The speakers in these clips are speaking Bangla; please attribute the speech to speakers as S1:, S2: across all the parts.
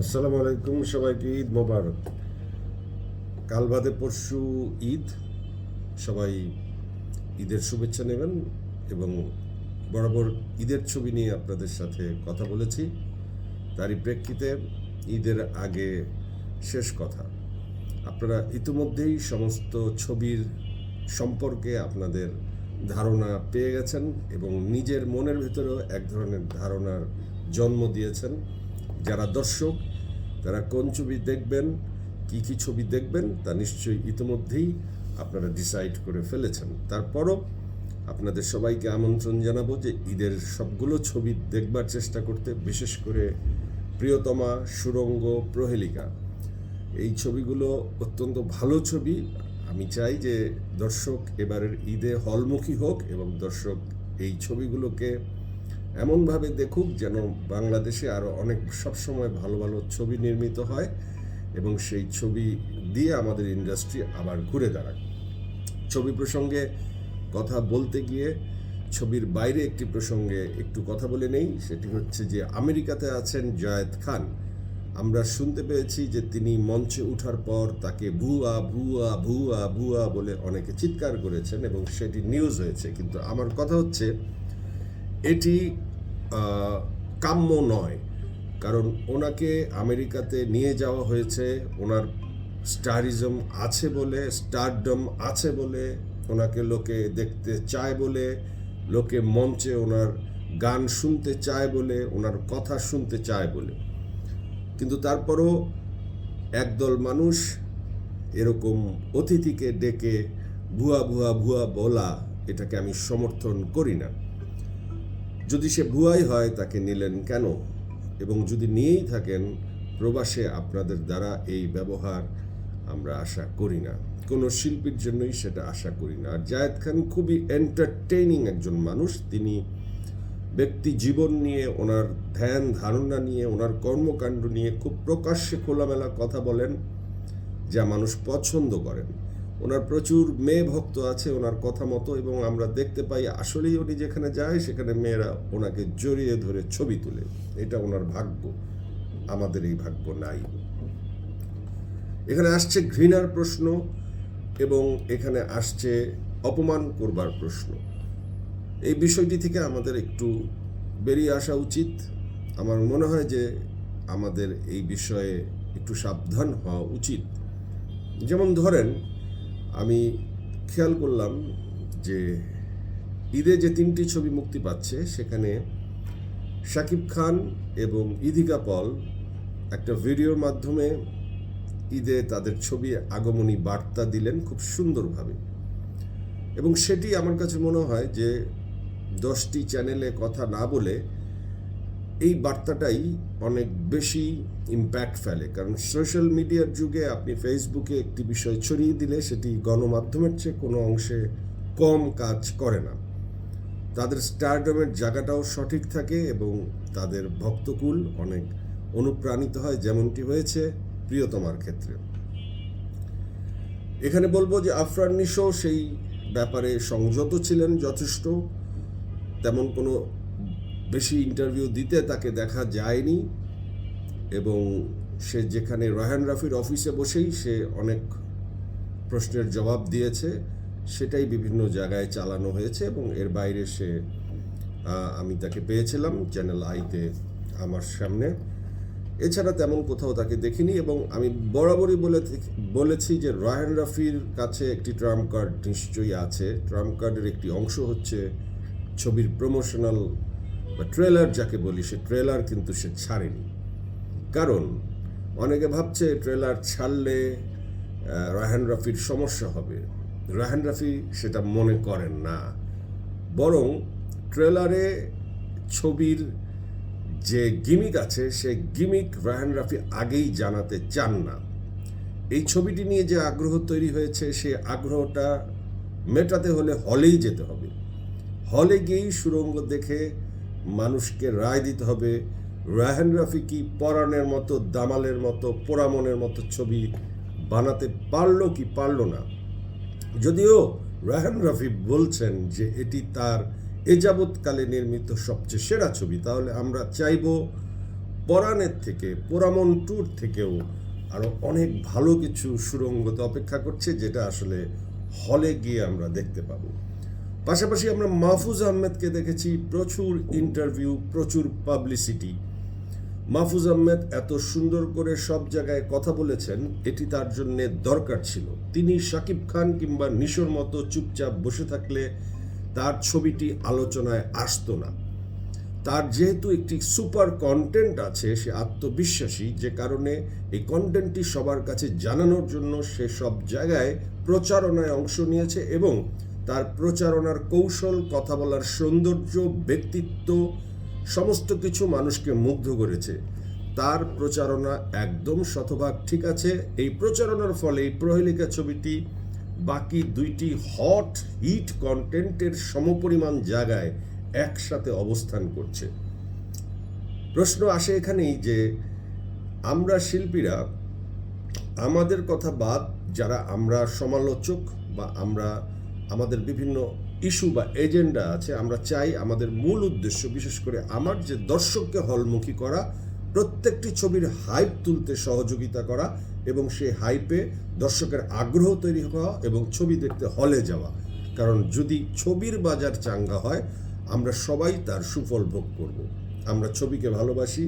S1: আসসালামু আলাইকুম, সবাইকে ঈদ মোবারক। কাল বাদে পরশু ঈদ। সবাই ঈদের শুভেচ্ছা নেবেন এবং বরাবর ঈদের ছবি নিয়ে আপনাদের সাথে কথা বলেছি। তারই প্রেক্ষিতে ঈদের আগে শেষ কথা। আপনারা ইতিমধ্যেই সমস্ত ছবির সম্পর্কে আপনাদের ধারণা পেয়ে গেছেন এবং নিজের মনের ভেতরেও এক ধরনের ধারণার জন্ম দিয়েছেন। যারা দর্শক, তারা কোন ছবি দেখবেন, কি কি ছবি দেখবেন, তা নিশ্চয়ই ইতিমধ্যেই আপনারা ডিসাইড করে ফেলেছেন। তারপরও আপনাদের সবাইকে আমন্ত্রণ জানাব যে ঈদের সবগুলো ছবি দেখবার চেষ্টা করতে, বিশেষ করে প্রিয়তমা, সুরঙ্গ, প্রহেলিকা। এই ছবিগুলো অত্যন্ত ভালো ছবি। আমি চাই যে দর্শক এবারের ঈদে হলমুখী হোক এবং দর্শক এই ছবিগুলোকে এমনভাবে দেখুক যেন বাংলাদেশে আরও অনেক সবসময় ভালো ভালো ছবি নির্মিত হয় এবং সেই ছবি দিয়ে আমাদের ইন্ডাস্ট্রি আবার ঘুরে দাঁড়াক। ছবি প্রসঙ্গে কথা বলতে গিয়ে ছবির বাইরে একটি প্রসঙ্গে একটু কথা বলে নেই, সেটি হচ্ছে যে আমেরিকাতে আছেন জয়েদ খান। আমরা শুনতে পেয়েছি যে তিনি মঞ্চে ওঠার পর তাকে ভুয়া ভুয়া ভুয়া ভুয়া বলে অনেকে চিৎকার করেছেন এবং সেটি নিউজ হয়েছে। কিন্তু আমার কথা হচ্ছে এটি কাম্য নয়। কারণ ওনাকে আমেরিকাতে নিয়ে যাওয়া হয়েছে, ওনার স্টারিজম আছে বলে, স্টারডম আছে বলে, ওনাকে লোকে দেখতে চায় বলে, লোকে মঞ্চে ওনার গান শুনতে চায় বলে, ওনার কথা শুনতে চায় বলে। কিন্তু তারপরও একদল মানুষ এরকম অতিথিকে ডেকে, ভুয়া ভুয়া ভুয়া বলা, এটাকে আমি সমর্থন করি না। যদি সে ভুয়াই হয় তাকে নিলেন কেন? এবং যদি নিয়েই থাকেন, প্রবাসে আপনাদের দ্বারা এই ব্যবহার আমরা আশা করি না। কোনো শিল্পীর জন্যই সেটা আশা করি না। আর জায়েদ খান খুবই এন্টারটেইনিং একজন মানুষ। তিনি ব্যক্তি জীবন নিয়ে, ওনার ধ্যান ধারণা নিয়ে, ওনার কর্মকাণ্ড নিয়ে খুব প্রকাশ্যে খোলামেলা কথা বলেন, যা মানুষ পছন্দ করেন। ওনার প্রচুর মেয়ে ভক্ত আছে ওনার কথা মতো এবং আমরা দেখতে পাই আসলেই উনি যেখানে যায় সেখানে মেয়েরা ওনাকে জড়িয়ে ধরে ছবি তুলে। এটা ওনার ভাগ্য। আমাদের এই ভাগ্য নাই। এখানে আসছে ঘৃণার প্রশ্ন এবং এখানে আসছে অপমান করবার প্রশ্ন। এই বিষয়টি থেকে আমাদের একটু বেরিয়ে আসা উচিত। আমার মনে হয় যে আমাদের এই বিষয়ে একটু সাবধান হওয়া উচিত। যেমন ধরেন আমি খেয়াল করলাম যে ঈদে যে তিনটি ছবি মুক্তি পাচ্ছে, সেখানে শাকিব খান এবং ইদিকা পল একটা ভিডিওর মাধ্যমে ঈদে তাদের ছবি আগমনী বার্তা দিলেন খুব সুন্দরভাবে। এবং সেটি আমার কাছে মনে হয় যে দশটি চ্যানেলে কথা না বলে এই বার্তাটাই অনেক বেশি ইম্প্যাক্ট ফেলে। কারণ সোশ্যাল মিডিয়ার যুগে আপনি ফেসবুকে একটি বিষয় ছড়িয়ে দিলে সেটি গণমাধ্যমের চেয়ে কোনো অংশে কম কাজ করে না। তাদের স্টারডমের জায়গাটাও সঠিক থাকে এবং তাদের ভক্তকুল অনেক অনুপ্রাণিত হয়, যেমনটি হয়েছে প্রিয়তমার ক্ষেত্রে। এখানে বলব যে আফরান নিশো সেই ব্যাপারে সংযত ছিলেন যথেষ্ট। তেমন কোনো বেশি ইন্টারভিউ দিতে তাকে দেখা যায়নি এবং সে যেখানে রায়হান রাফির অফিসে বসেই সে অনেক প্রশ্নের জবাব দিয়েছে, সেটাই বিভিন্ন জায়গায় চালানো হয়েছে এবং এর বাইরে সে আমি তাকে পেয়েছিলাম চ্যানেল আইতে আমার সামনে। এছাড়া তেমন কোথাও তাকে দেখিনি এবং আমি বরাবরই বলে বলেছি যে রায়হান রাফির কাছে একটি ট্রাম্প কার্ড নিশ্চয়ই আছে। ট্রাম্প কার্ডের একটি অংশ হচ্ছে ছবির প্রমোশনাল বা ট্রেলার যাকে বলি সে ট্রেলার কিন্তু সে ছাড়েনি। কারণ অনেকে ভাবছে ট্রেলার ছাড়লে আহ, রায়হান রাফির সমস্যা হবে। রায়হান রাফি সেটা মনে করেন না। বরং ট্রেলারে ছবির যে গিমিক আছে সে গিমিক রায়হান রাফি আগেই জানাতে চান না। এই ছবিটি নিয়ে যে আগ্রহ তৈরি হয়েছে সে আগ্রহটা মেটাতে হলে হলেই যেতে হবে। হলে গিয়েই সুরঙ্গ দেখে মানুষকে রায় দিতে হবে। রায়হান রাফি কি পরাণের মতো, দামালের মতো, পোড়ামনের মতো ছবি বানাতে পারল কি পারল না? যদিও রায়হান রাফি বলছেন যে এটি তার এ যাবৎকালে নির্মিত সবচেয়ে সেরা ছবি, তাহলে আমরা চাইব পরাণের থেকে পোরামন ট্যুর থেকেও আরও অনেক ভালো কিছু সুরঙ্গতে অপেক্ষা করছে, যেটা আসলে হলে গিয়ে আমরা দেখতে পাবো। পাশাপাশি আমরা মাহফুজ আহমেদকে দেখেছি প্রচুর ইন্টারভিউ প্রচুর পাবলিসিটি মাহফুজ আহমেদ এত সুন্দর করে সব জায়গায় কথা বলেছেন, এটি তার জন্য দরকার ছিল। তিনি শাকিব খান কিংবা নিশোর মতো চুপচাপ বসে থাকলে তার ছবিটি আলোচনায় আসতো না। তার যেহেতু একটি সুপার কন্টেন্ট আছে, সে আত্মবিশ্বাসী, যে কারণে এই কন্টেন্টটি সবার কাছে জানানোর জন্য সে সব জায়গায় প্রচারণায় অংশ নিয়েছে এবং তার প্রচারণার কৌশল, কথা বলার সৌন্দর্য, ব্যক্তিত্ব, সমস্ত কিছু মানুষকে মুগ্ধ করেছে। তার প্রচারণা একদম শতভাগ ঠিক আছে। এই প্রচারণার ফলে প্রহেলিকা ছবিটি বাকি দুইটি হট হিট কন্টেন্টের সমপরিমাণ জায়গায় একসাথে অবস্থান করছে। প্রশ্ন আসে এখানেই যে, আমরা শিল্পীরা, আমাদের কথা বাদ যারা আমরা সমালোচক বা আমরা আমাদের বিভিন্ন ইস্যু বা এজেন্ডা আছে, আমরা চাই আমাদের মূল উদ্দেশ্য, বিশেষ করে আমার যে দর্শককে হলমুখী করা, প্রত্যেকটি ছবির হাইপ তুলতে সহযোগিতা করা এবং সেই হাইপে দর্শকের আগ্রহ তৈরি হওয়া এবং ছবি দেখতে হলে যাওয়া। কারণ যদি ছবির বাজার চাঙ্গা হয়, আমরা সবাই তার সুফল ভোগ করব। আমরা ছবিকে ভালোবাসি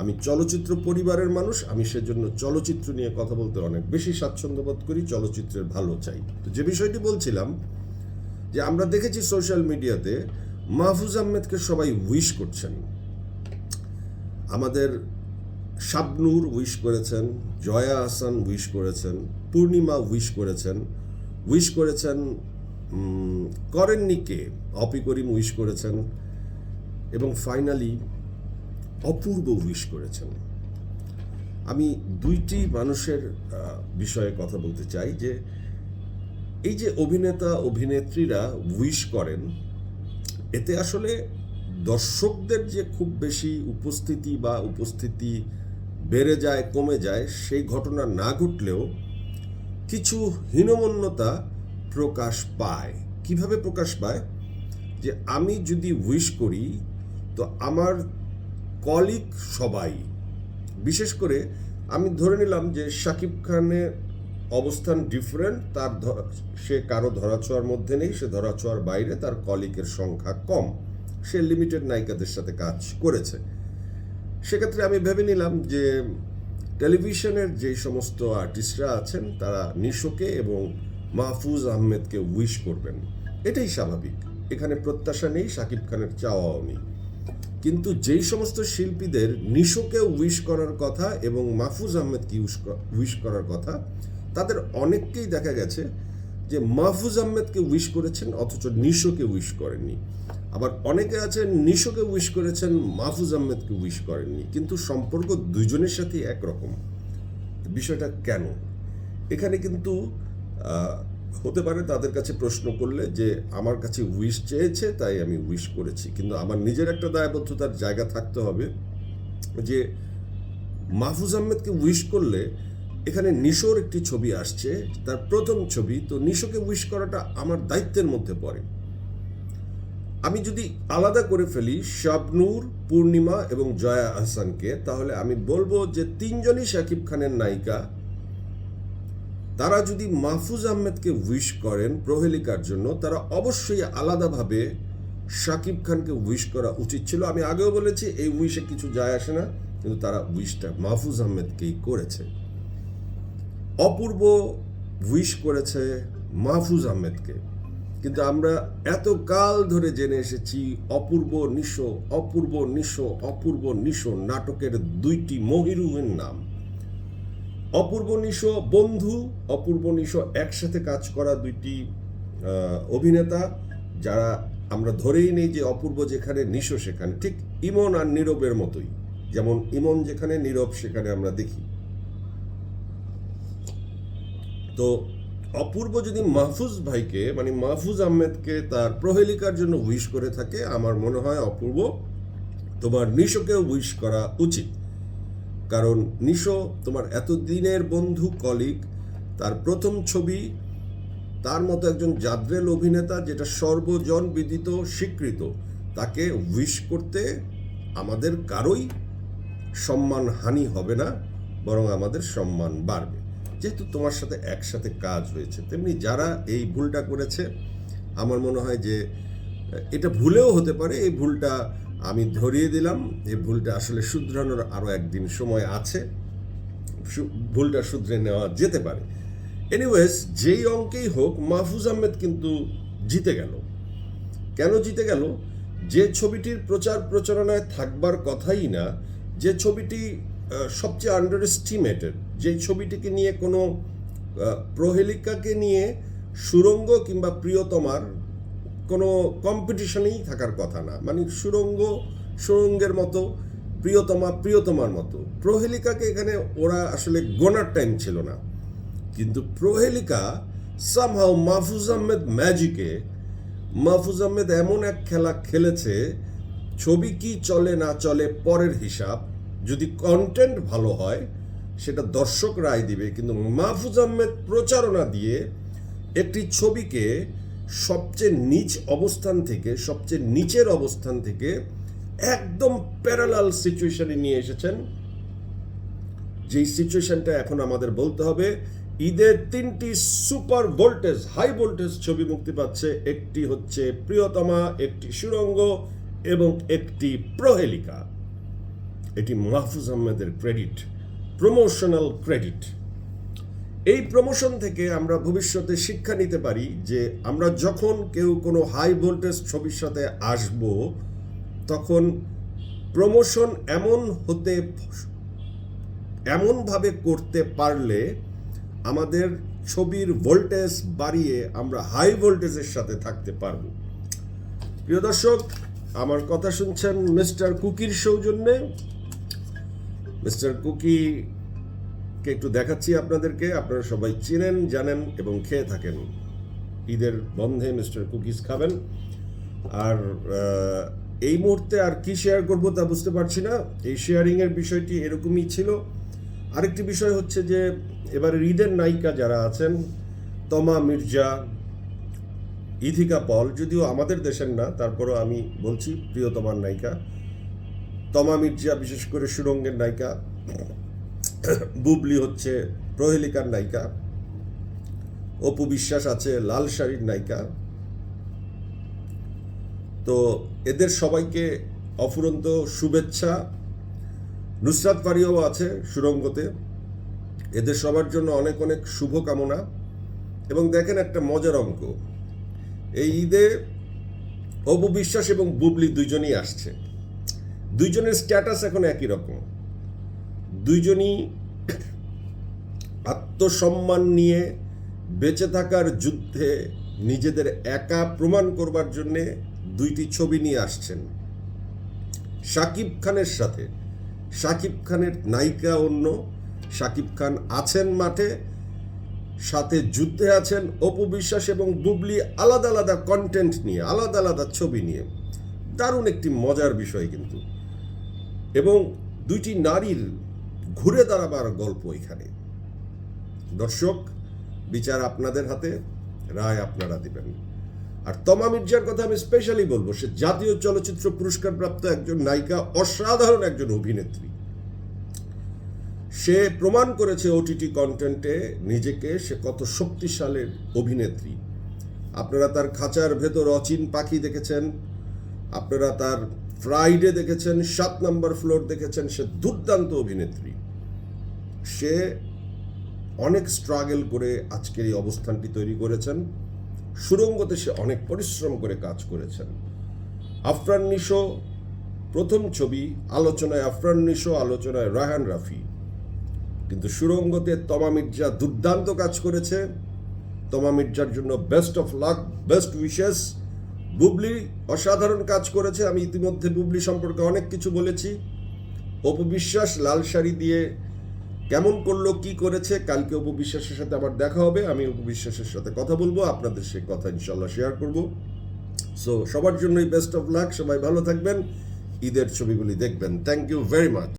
S1: আমি চলচ্চিত্র পরিবারের মানুষ, আমি সেজন্য চলচ্চিত্র নিয়ে কথা বলতে অনেক বেশি স্বাচ্ছন্দ্য বোধ করি, চলচ্চিত্রের ভালো চাই। তো যে বিষয়টি বলছিলাম, যে আমরা দেখেছি সোশ্যাল মিডিয়াতে মাহফুজ আহমেদকে সবাই উইশ করছেন। আমাদের শাবনূর উইশ করেছেন, জয়া আহসান উইশ করেছেন, পূর্ণিমা উইশ করেছেন উইশ করেছেন করেননি কে? অপি করিম উইশ করেছেন, এবং ফাইনালি অপূর্ব উইশ করেছেন। আমি দুইটি মানুষের বিষয়ে কথা বলতে চাই যে, এই যে অভিনেতা, অভিনেত্রীরা উইশ করেন, এতে আসলে দর্শকদের যে খুব বেশি উপস্থিতি বা উপস্থিতি বেড়ে যায়, কমে যায়, সেই ঘটনা না ঘটলেও কিছু হীনমন্যতা প্রকাশ পায়। কীভাবে প্রকাশ পায়? যে আমি যদি উইশ করি, তো আমার কলিগ সবাই। বিশেষ করে আমি ধরে নিলাম যে শাকিব খানের অবস্থান ডিফারেন্ট তার সে কারও ধরাছোঁয়ার মধ্যে নেই, সে ধরাছোঁয়ার বাইরে, তার কলিগের সংখ্যা কম। সে লিমিটেড নায়িকাদের সাথে কাজ করেছে। সেক্ষেত্রে আমি ভেবে নিলাম যে টেলিভিশনের যে সমস্ত আর্টিস্টরা আছেন, তারা নিশোকে এবং মাহফুজ আহমেদকে উইশ করবেন। এটাই স্বাভাবিক। এখানে প্রত্যাশা নেই, শাকিব খানের চাওয়াও নেই। কিন্তু যেই সমস্ত শিল্পীদের নিশোকে উইশ করার কথা এবং মাহফুজ আহমেদকে উইশ করার কথা, তাদের অনেককেই দেখা গেছে যে মাহফুজ আহমেদকে উইশ করেছেন, অথচ নিশোকে উইশ করেননি। আবার অনেকে আছেন, নিশোকে উইশ করেছেন, মাহফুজ আহমেদকে উইশ করেননি। কিন্তু সম্পর্ক দুইজনের সাথেই একরকম। বিষয়টা কেন? এখানে কিন্তু হতে পারে তাদের কাছে প্রশ্ন করলে যে আমার কাছে উইশ চেয়েছে, তাই আমি উইশ করেছি। কিন্তু আমার নিজের একটা দায়বদ্ধতার জায়গা থাকতে হবে যে মাহফুজ আহমেদকে উইশ করলে এখানে নিশোর একটি ছবি আসছে, তার প্রথম ছবি। তো নিশোকে উইশ করাটা আমার দায়িত্বের মধ্যে পড়ে। আমি যদি আলাদা করে ফেলি শাবনূর, পূর্ণিমা এবং জয়া আহসানকে, তাহলে আমি বলব যে তিনজনই শাকিব খানের নায়িকা। তারা যদি মাহফুজ আহমেদকে উইশ করেন প্রহেলিকার জন্য, তারা অবশ্যই আলাদাভাবে শাকিব খানকে উইশ করা উচিত ছিল। আমি আগেও বলেছি, এই উইশে কিছু যায় আসে না, কিন্তু তারা উইশটা মাহফুজ আহমেদকেই করেছে। অপূর্ব উইশ করেছে মাহফুজ আহমেদকে। কিন্তু আমরা এত কাল ধরে জেনে এসেছি, অপূর্ব নিশো অপূর্ব নিশো অপূর্ব নিশো নাটকের দুইটি মহিরুহের নাম। অপূর্ব নিশো বন্ধু, অপূর্ব নিশো একসাথে কাজ করা দুইটি অভিনেতা যারা আমরা ধরেই নেই যে অপূর্ব যেখানে নিশো সেখানে, ঠিক ইমন আর নীরবের মতোই। যেমন ইমন যেখানে, নীরব সেখানে আমরা দেখি। তো অপূর্ব যদি মাহফুজ ভাইকে মানে মাহফুজ আহমেদকে তার প্রহেলিকার জন্য উইশ করে থাকে, আমার মনে হয় অপূর্ব তোমার নিশোকেও উইশ করা উচিত। কারণ নিশো তোমার এতদিনের বন্ধু কলিগ, তার প্রথম ছবি, তার মতো একজন জাদ্রেল অভিনেতা যেটা সর্বজন বিদিত, স্বীকৃত, তাকে উইশ করতে আমাদের কারোই সম্মান হানি হবে না, বরং আমাদের সম্মান বাড়বে। যেহেতু তোমার সাথে একসাথে কাজ হয়েছে, তেমনি যারা এই ভুলটা করেছে, আমার মনে হয় যে, এটা ভুলেও হতে পারে, এই ভুলটা আমি ধরিয়ে দিলাম, এই ভুলটা আসলে শুধরানোর আরও একদিন সময় আছে। ভুলটা শুধরে নেওয়া যেতে পারে। এনিওয়েজ যেই অঙ্কেই হোক, মাহফুজ আহমেদ কিন্তু জিতে গেল। কেন জিতে গেল? যে ছবিটির প্রচার প্রচারণায় থাকবার কথাই না, যে ছবিটি সবচেয়ে আন্ডার এস্টিমেটেড যে ছবিটিকে নিয়ে কোনো প্রহেলিকাকে নিয়ে সুরঙ্গ কিংবা প্রিয়তমার কোনো কম্পিটিশনেই থাকার কথা না। মানে সুরঙ্গ, সুরঙ্গের মতো, প্রিয়তমা, প্রিয়তমার মতো। প্রহেলিকাকে এখানে ওরা আসলে গোনার টাইম ছিল না। কিন্তু প্রহেলিকা সামহাও মাহফুজ আহমেদ ম্যাজিকে মাহফুজ আহমেদ এমন এক খেলা খেলেছে, ছবি কি চলে না চলে পরের হিসাব, যদি কন্টেন্ট ভালো হয়, সেটা দর্শক রায় দিবে। কিন্তু মাহফুজ আহমেদ প্রচারণা দিয়ে একটি ছবিকে সবচেয়ে নিচ অবস্থান থেকে, সবচেয়ে নিচের অবস্থান থেকে একদম প্যারালাল সিচুয়েশনে নিয়ে এসেছেন। যেই সিচুয়েশনটা এখন আমাদের বলতে হবে, ঈদের তিনটি সুপার ভোল্টেজ হাই ভোল্টেজ ছবি মুক্তি পাচ্ছে। একটি হচ্ছে প্রিয়তমা, একটি সুরঙ্গ এবং একটি প্রহেলিকা। এটি মাহফুজ আহমেদের ক্রেডিট প্রমোশনাল ক্রেডিট এই প্রমোশন থেকে আমরা ভবিষ্যতে শিক্ষা নিতে পারি যে আমরা যখন কেউ কোনো হাই ভোল্টেজ ছবির সাথে আসব, তখন প্রমোশন এমন হতে, এমনভাবে করতে পারলে আমাদের ছবির ভোল্টেজ বাড়িয়ে আমরা হাই ভোল্টেজের সাথে থাকতে পারব। প্রিয় দর্শক, আমার কথা শুনছেন মিস্টার কুকির সৌজন্যে। মিস্টার কুকিকে একটু দেখাচ্ছি আপনাদেরকে। আপনারা সবাই চেনেন, জানেন এবং খেয়ে থাকেন। ঈদের বন্ধে মিস্টার কুকিজ খাবেন। আর এই মুহূর্তে আর কি শেয়ার করব তা বুঝতে পারছি না। এই শেয়ারিংয়ের বিষয়টি এরকমই ছিল। আরেকটি বিষয় হচ্ছে যে এবারে ঈদের নায়িকা যারা আছেন, তমা মির্জা, ইথিকা পল, যদিও আমাদের দেশের না, তারপরও আমি বলছি প্রিয়তমার নায়িকা। তমা মির্জা বিশেষ করে সুরঙ্গের নায়িকা। বুবলি হচ্ছে প্রহেলিকার নায়িকা। অপু বিশ্বাস আছে লাল শাড়ির নায়িকা। তো এদের সবাইকে অফুরন্ত শুভেচ্ছা। নুসরাত ফারিয়াও আছে সুরঙ্গতে এদের সবার জন্য অনেক অনেক শুভকামনা। এবং দেখেন একটা মজার অঙ্ক। এই ঈদে অপু বিশ্বাস এবং বুবলি দুইজনই আসছে। দুইজনের স্ট্যাটাস এখন একই রকম। দুইজনই আত্মসম্মান নিয়ে বেঁচে থাকার যুদ্ধে নিজেদের একা প্রমাণ করবার জন্যে দুইটি ছবি নিয়ে আসছেন। শাকিব খানের সাথে। শাকিব খানের নায়িকা অন্য। শাকিব খান আছেন মাঠে, সাথে যুদ্ধে আছেন অপু বিশ্বাস এবং বুবলি আলাদা আলাদা কন্টেন্ট নিয়ে, আলাদা আলাদা ছবি নিয়ে। দারুণ একটি মজার বিষয় কিন্তু। এবং দুইটি নারীর ঘুরে দাঁড়াবার গল্প এখানে। দর্শক, বিচার আপনাদের হাতে, রায় আপনারা দিবেন। আর তমা মির্জার কথা আমি স্পেশালি বলব, সে জাতীয় চলচ্চিত্র পুরস্কার প্রাপ্ত একজন নায়িকা, অসাধারণ একজন অভিনেত্রী। সে প্রমাণ করেছে ওটিটি কন্টেন্টে নিজেকে, সে কত শক্তিশালের অভিনেত্রী। আপনারা তার খাঁচার ভেতর অচিন পাখি দেখেছেন, আপনারা তার ফ্রাইডে দেখেছেন, সাত নম্বর ফ্লোর দেখেছেন, সে দুর্দান্ত অভিনেত্রী। সে অনেক স্ট্রাগল করে আজকের এই অবস্থানটি তৈরি করেছেন। সুরঙ্গতে সে অনেক পরিশ্রম করে কাজ করেছেন। আফরান নিশো, প্রথম ছবি আলোচনায় আফরান নিশো, আলোচনায় রায়হান রাফি। কিন্তু সুরঙ্গতে তমা মির্জা দুর্দান্ত কাজ করেছে। তমা মির্জার জন্য best of luck best wishes Bubly অসাধারণ কাজ করেছে। আমি ইতিমধ্যে বুবলি সম্পর্কে অনেক কিছু বলেছি। অপবিশ্বাস লাল শাড়ি দিয়ে কেমন করল, কি করেছে, কালকে উপবিশ্বাসের সাথে আবার দেখা হবে, আমি উপবিশ্বাসের সাথে কথা বলব, আপনাদের সেই কথা ইনশাল্লাহ শেয়ার করব। সো সবার জন্যই বেস্ট অফ লাক সবাই ভালো থাকবেন, ঈদের ছবিগুলি দেখবেন থ্যাংক ইউ ভেরি মাচ